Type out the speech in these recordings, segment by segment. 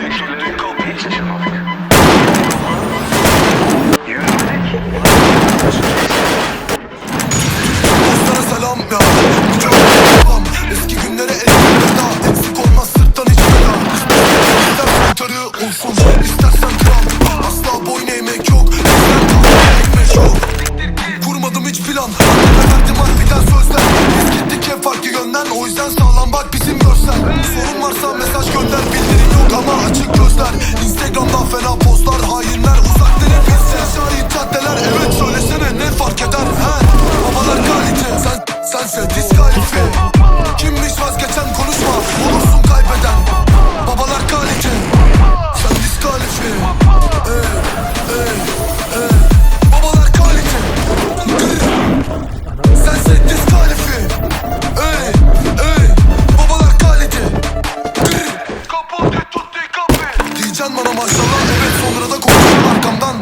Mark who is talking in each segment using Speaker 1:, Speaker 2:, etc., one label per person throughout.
Speaker 1: Dostlara selam ya Çok devam Eski günlere elimde Eksik olmaz sırttan hiç feda İstersen yukarı olsun istersen kral Asla boyun eğmek yok ekmek yok Kurmadım hiç plan verdim harbiden sözler. Biz gittik hep farklı O yüzden sağlam bak bizim Instagram'da fena postlar Hainler uzak denir bizse Şahit caddeler evet söylesene ne fark eder? He? Babalar kalite sen, sense diskalifiye Diyeceksin bana maşallah evet sonra da konuşurum arkamdan.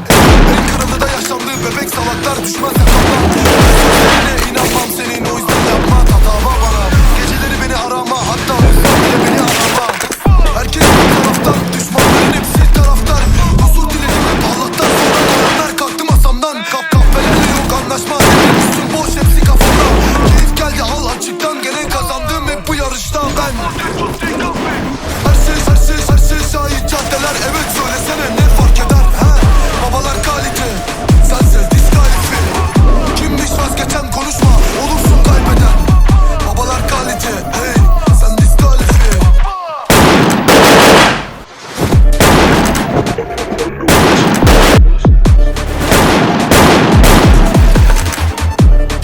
Speaker 1: En kralı da yaşandığı bebek salaklar düşmez yakamdan Sözlerine inanmam senin o yüzden yapma tatava bana. Geceleri beni arama hatta bile beni arama. Herkes bir taraftan düşmanların hepsi taraftar. Huzur diledim hep Allah'tan sonra dönemler kalktı masamdan. Kap kahvelerle yok anlaşma üstün boş hepsi kafamda